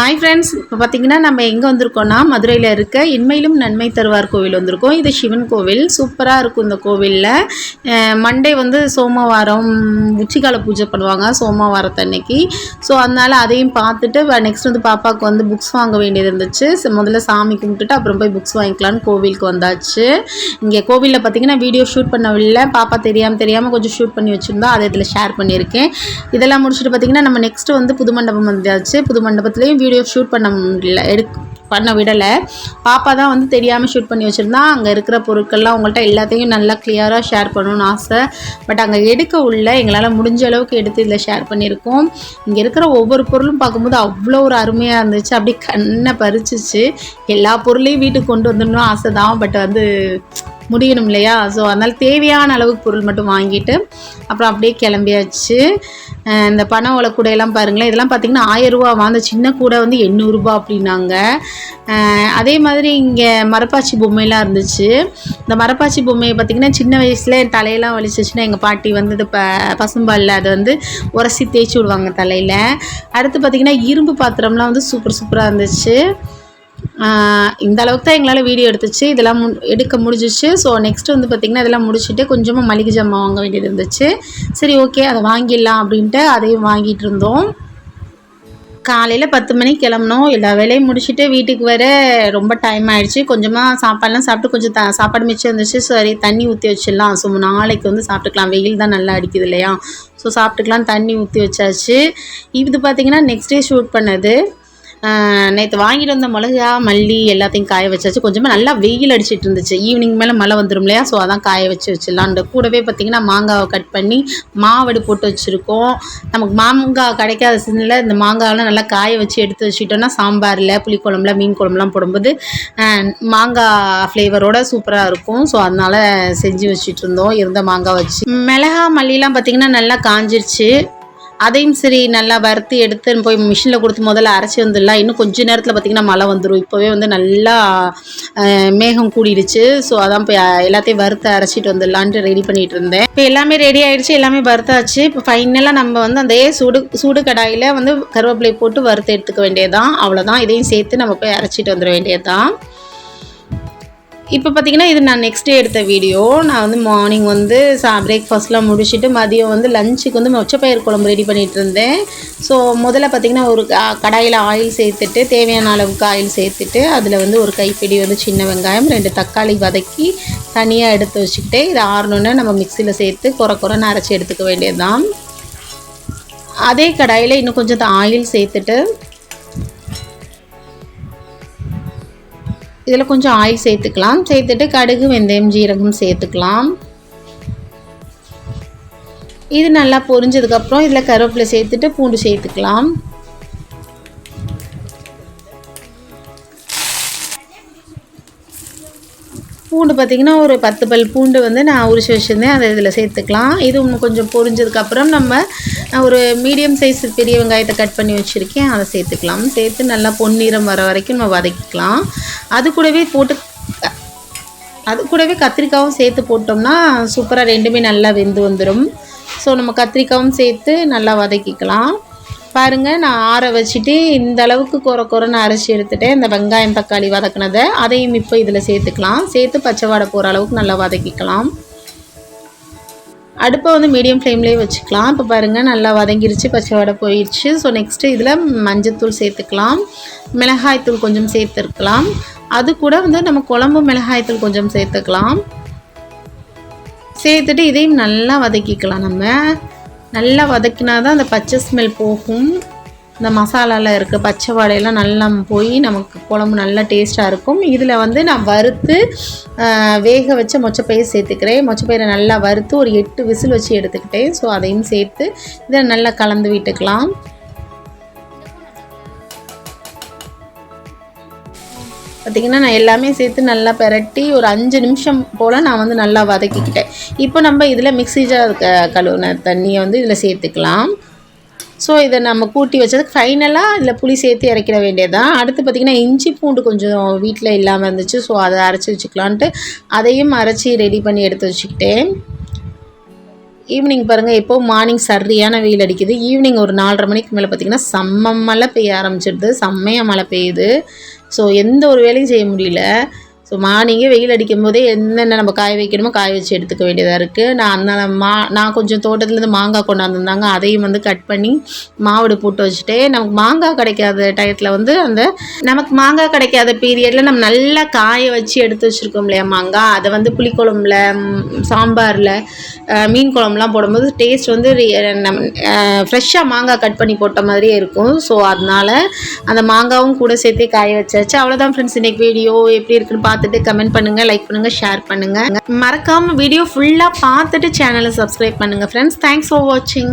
Hi friends இப்போ பார்த்தீங்கன்னா நம்ம எங்கே வந்திருக்கோம்னா மதுரையில் இருக்க இன்மையிலும் நன்மை தருவார் கோவில் வந்திருக்கோம். இது சிவன் கோவில். சூப்பராக இருக்கும் இந்த கோவிலில். மண்டே வந்து சோமவாரம் உச்சிக்கால பூஜை பண்ணுவாங்க சோமவாரத்தன்னைக்கு ஸோ அதனால் அதையும் பார்த்துட்டு நெக்ஸ்ட் வந்து பாப்பாவுக்கு வந்து புக்ஸ் வாங்க வேண்டியது இருந்துச்சு. முதல்ல சாமி கும்பிட்டுட்டு அப்புறம் போய் புக்ஸ் வாங்கிக்கலான்னு கோவிலுக்கு வந்தாச்சு. இங்கே கோவிலில் பார்த்தீங்கன்னா வீடியோ ஷூட் பண்ணவில்லை. பாப்பா தெரியாமல் தெரியாமல் கொஞ்சம் ஷூட் பண்ணி வச்சுருந்தோம் அதை இதில் ஷேர் பண்ணியிருக்கேன். இதெல்லாம் முடிச்சுட்டு பார்த்தீங்கன்னா நம்ம நெக்ஸ்ட் வந்து புது மண்டபம் வந்தாச்சு. புது மண்டபத்துலேயும் வீடியோ ஷூட் பண்ண முடியல எடுக் பண்ண விடலை. பாப்பா தான் வந்து தெரியாமல் ஷூட் பண்ணி வச்சுருந்தா அங்கே இருக்கிற பொருட்கள்லாம் உங்கள்கிட்ட எல்லாத்தையும் நல்லா கிளியராக ஷேர் பண்ணணும்னு ஆசை. பட் அங்கே எடுக்க உள்ள எங்களால் முடிஞ்ச அளவுக்கு எடுத்து இதில் ஷேர் பண்ணியிருக்கோம். இங்கே இருக்கிற ஒவ்வொரு பொருளும் பார்க்கும்போது அவ்வளோ ஒரு அருமையாக இருந்துச்சு. அப்படியே கண்ணை பறிச்சிச்சு. எல்லா பொருளையும் வீட்டுக்கு கொண்டு வந்துடணும் ஆசை தான். பட் வந்து முடியணும் இல்லையா? ஸோ அதனால் தேவையான அளவுக்கு பொருள் மட்டும் வாங்கிட்டு அப்புறம் அப்படியே கிளம்பியாச்சு. இந்த பனை ஓலை கூடையெல்லாம் பாருங்களேன். இதெல்லாம் பார்த்தீங்கன்னா ஆயிரரூபாவா அந்த சின்ன கூடை வந்து எண்ணூறுரூபா அப்படின்னாங்க. அதே மாதிரி இங்கே மரப்பாச்சி பொம்மையெல்லாம் இருந்துச்சு. இந்த மரப்பாச்சி பொம்மையை பார்த்திங்கன்னா சின்ன வயசில் என் தலையெல்லாம் வலிச்சிச்சுன்னா எங்கள் பாட்டி வந்து இது ப பசும்பாலில் அதை வந்து உரசி தேய்ச்சி விடுவாங்க தலையில். அடுத்து பார்த்திங்கன்னா இரும்பு பாத்திரம்லாம் வந்து சூப்பர் சூப்பராக இருந்துச்சு. இந்த அளவுக்கு தான் எங்களால் வீடியோ எடுத்துச்சு. இதெல்லாம் மு எடுக்க முடிஞ்சிச்சு. ஸோ நெக்ஸ்ட் வந்து பார்த்திங்கன்னா இதெல்லாம் முடிச்சுட்டு கொஞ்சமாக மளிகை ஜாமான் வாங்க வேண்டியது இருந்துச்சு. சரி ஓகே அதை வாங்கிடலாம் அப்படின்ட்டு அதையும் வாங்கிட்டு இருந்தோம். காலையில் பத்து மணிக்கு கிளம்புனோம். எல்லா வேலையும் முடிச்சுட்டு வீட்டுக்கு வர ரொம்ப டைம் ஆகிடுச்சு கொஞ்சமாக சாப்பாடுலாம் சாப்பிட்டு கொஞ்சம் த சாப்பாடு மிச்சம் இருந்துச்சு. சரி தண்ணி ஊற்றி வச்சிடலாம். ஸோ நாளைக்கு வந்து சாப்பிட்டுக்கலாம். வெயில் தான் நல்லா அடிக்குது இல்லையா? ஸோ சாப்பிட்டுக்கலாம். தண்ணி ஊற்றி வச்சாச்சு. இது பார்த்திங்கன்னா நெக்ஸ்ட் டே ஷூட் பண்ணது. நேற்று வாங்கிட்டு வந்த மிளகா மல்லி எல்லாத்தையும் காய வச்சாச்சு. கொஞ்சமாக நல்லா வெயில் அடிச்சிட்டு இருந்துச்சு. ஈவினிங் மேலே மழை வந்துடும் இல்லையா? ஸோ அதான் காய வச்சு வச்சிடலான்ட்டு. கூடவே பார்த்திங்கன்னா மாங்காவை கட் பண்ணி மாவடு போட்டு வச்சுருக்கோம். நமக்கு மாங்காய் கிடைக்காத சீசனில் இந்த மாங்காவெலாம் நல்லா காய வச்சு எடுத்து வச்சுட்டோன்னா சாம்பாரில் புளிக்குழம்புல மீன் குழம்புலாம் போடும்போது மாங்காய் ஃப்ளேவரோட சூப்பராக இருக்கும். ஸோ அதனால் செஞ்சு வச்சுட்டு இருந்தோம். இருந்த மாங்காய் வச்சு. மிளகா மல்லிலாம் பார்த்திங்கன்னா நல்லா காஞ்சிருச்சு. அதையும் சரி நல்லா வறுத்து எடுத்து போய் மிஷினில் கொடுத்து முதல்ல அரைச்சி வந்துடலாம். இன்னும் கொஞ்ச நேரத்தில் பார்த்திங்கன்னா மழை வந்துடும் இப்போவே வந்து நல்லா மேகம் கூடிடுச்சு. ஸோ அதான் போய் எல்லாத்தையும் வறுத்து அரைச்சிட்டு வந்துடலான்ட்டு ரெடி பண்ணிகிட்டு இருந்தேன். இப்போ எல்லாமே ரெடி ஆகிடுச்சு எல்லாமே வறுத்தாச்சு. இப்போ ஃபைனலாக நம்ம வந்து அதே சூடு சூடு கடாயில் வந்து கருவேப்பிலை போட்டு வறுத்து எடுத்துக்க வேண்டியதுதான். அவ்வளோதான் இதையும் சேர்த்து நம்ம போய் அரைச்சிட்டு வந்துட வேண்டியதுதான். இப்போ பார்த்தீங்கன்னா இது நான் நெக்ஸ்ட் டே எடுத்த வீடியோ நான் வந்து மார்னிங் வந்து சா பிரேக்ஃபாஸ்ட்லாம் முடிச்சுட்டு மதியம் வந்து லஞ்சுக்கு வந்து மொச்சப்பயிர் குழம்பு ரெடி பண்ணிகிட்டு இருந்தேன். ஸோ முதல்ல பார்த்தீங்கன்னா ஒரு க- கடாயில் ஆயில் சேர்த்துட்டு தேவையான அளவுக்கு ஆயில் சேர்த்துட்டு அதில் வந்து ஒரு கைப்பிடி வந்து சின்ன வெங்காயம் ரெண்டு தக்காளி வதக்கி தனியாக எடுத்து வச்சுக்கிட்டு இதை ஆறணுன்னு நம்ம மிக்சியில் சேர்த்து குறை குறைன்னு அரைச்சி எடுத்துக்க வேண்டியதுதான். அதே கடாயில் இன்னும் கொஞ்சம் ஆயில் சேர்த்துட்டு இதில் கொஞ்சம் ஆயில் சேர்த்துக்கலாம். சேர்த்துட்டு கடுகு வெந்தயம் ஜீரகம் சேர்த்துக்கலாம். இது நல்லா பொரிஞ்சதுக்கப்புறம் இதில் கருவேப்பிலை சேர்த்துட்டு பூண்டு சேர்த்துக்கலாம். பூண்டு பார்த்திங்கன்னா ஒரு பத்து பல் பூண்டு வந்து நான் உரிச்சு வச்சுருந்தேன். அதை இதில் சேர்த்துக்கலாம். இது இன்னும் கொஞ்சம் பொரிஞ்சதுக்கப்புறம் நம்ம ஒரு மீடியம் சைஸ் பெரிய வெங்காயத்தை கட் பண்ணி வச்சுருக்கேன். அதை சேர்த்துக்கலாம். சேர்த்து நல்லா பொன்னிறம் வர வரைக்கும் நம்ம வதக்கிக்கலாம். அது கூடவே போட்டு அது கூடவே கத்திரிக்காவும் சேர்த்து போட்டோம்னா சூப்பராக ரெண்டுமே நல்லா வெந்து வந்துடும் ஸோ நம்ம கத்திரிக்காவும் சேர்த்து நல்லா வதக்கிக்கலாம். பாருங்கள் நான் ஆற வச்சுட்டு இந்த அளவுக்கு குறை குறைன்னு அரைச்சி எடுத்துட்டேன். இந்த வெங்காயம் தக்காளி வதக்குனதை அதையும் இப்போ இதில் சேர்த்துக்கலாம். சேர்த்து பச்சை வாடை போகிற அளவுக்கு நல்லா வதக்கிக்கலாம். அடுப்பை வந்து மீடியம் ஃப்ளேம்லேயே வச்சுக்கலாம். இப்போ பாருங்கள் நல்லா வதங்கிருச்சு பச்சைவடை போயிடுச்சு. ஸோ நெக்ஸ்ட்டு இதில் மஞ்சத்தூள் சேர்த்துக்கலாம். மிளகாய்த்தூள் கொஞ்சம் சேர்த்துருக்கலாம். அது கூட வந்து நம்ம குழம்பு மிளகாய்த்தூள் கொஞ்சம் சேர்த்துக்கலாம். சேர்த்துட்டு இதையும் நல்லா வதக்கிக்கலாம் நம்ம. நல்லா வதக்கினா தான் அந்த பச்சை ஸ்மெல் போகும். இந்த மசாலாவில் இருக்க பச்சை வாடையெல்லாம் நல்லா போய் நமக்கு குழம்பு நல்லா டேஸ்ட்டாக இருக்கும். இதில் வந்து நான் வறுத்து வேக வச்ச மொச்சப்பயிர் சேர்த்துக்கிறேன். மொச்சப்பயிரை நல்லா வறுத்து ஒரு எட்டு விசில் வச்சு எடுத்துக்கிட்டேன். ஸோ அதையும் சேர்த்து இதை நல்லா கலந்து விட்டுக்கலாம். பார்த்திங்கன்னா நான் எல்லாமே சேர்த்து நல்லா பெரட்டி ஒரு அஞ்சு நிமிஷம் போல் நான் வந்து நல்லா வதக்கிக்கிட்டேன். இப்போ நம்ம இதில் மிக்ஸி ஜார் கழுவுன தண்ணியை வந்து இதில் சேர்த்துக்கலாம். ஸோ இதை நம்ம கூட்டி வச்சதுக்கு ஃபைனலாக இதில் புளி சேர்த்து இறக்கிட வேண்டியதுதான். அடுத்து பார்த்திங்கன்னா இஞ்சி பூண்டு கொஞ்சம் வீட்டில் இல்லாமல் இருந்துச்சு. ஸோ அதை அரைச்சி வச்சுக்கலான்ட்டு அதையும் அரைச்சி ரெடி பண்ணி எடுத்து வச்சுக்கிட்டேன். ஈவினிங் பாருங்கள் இப்போ மார்னிங் சரியான வெயில் அடிக்குது. ஈவினிங் ஒரு நாலரை மணிக்கு மேலே பார்த்தீங்கன்னா செம்ம மழை பெய்ய ஆரம்பிச்சிடுது. செம்மையாக மழை பெய்யுது. ஸோ எந்த ஒரு வேலையும் செய்ய முடியல. ஸோ மார்னிங்கே வெயில் அடிக்கும் போதே என்னென்ன நம்ம காய வைக்கணுமோ காய வச்சு எடுத்துக்க வேண்டியதாக இருக்குது நான் அந்த மா நான் கொஞ்சம் தோட்டத்துலேருந்து மாங்காய் கொண்டாந்துருந்தாங்க. அதையும் வந்து கட் பண்ணி மாவடு போட்டு வச்சுட்டே நமக்கு மாங்காய் கிடைக்காத டயத்தில் வந்து அந்த நமக்கு மாங்காய் கிடைக்காத பீரியடில் நம்ம நல்லா காய வச்சு எடுத்து வச்சுருக்கோம் இல்லையா மாங்காய்? அதை வந்து புளிக்குழம்புல சாம்பாரில் மீன் குழம்புலாம் போடும்போது டேஸ்ட் வந்து நம் நம்ம ஃப்ரெஷ்ஷாக மாங்காய் கட் பண்ணி போட்ட மாதிரியே இருக்கும். ஸோ அதனால் அந்த மாங்காவும் கூட சேர்த்தே காய வச்சாச்சு. அவ்வளோதான் ஃப்ரெண்ட்ஸ் இன்னைக்கு வீடியோ எப்படி இருக்குன்னு பார்த்து பார்த்துட்டு கமெண்ட் பண்ணுங்கள் லைக் பண்ணுங்கள் ஷேர் பண்ணுங்கள் மறக்காமல் வீடியோ ஃபுல்லாக பார்த்துட்டு சேனலை சப்ஸ்கிரைப் பண்ணுங்கள் ஃப்ரெண்ட்ஸ் தேங்க்ஸ் ஃபார் வாட்சிங்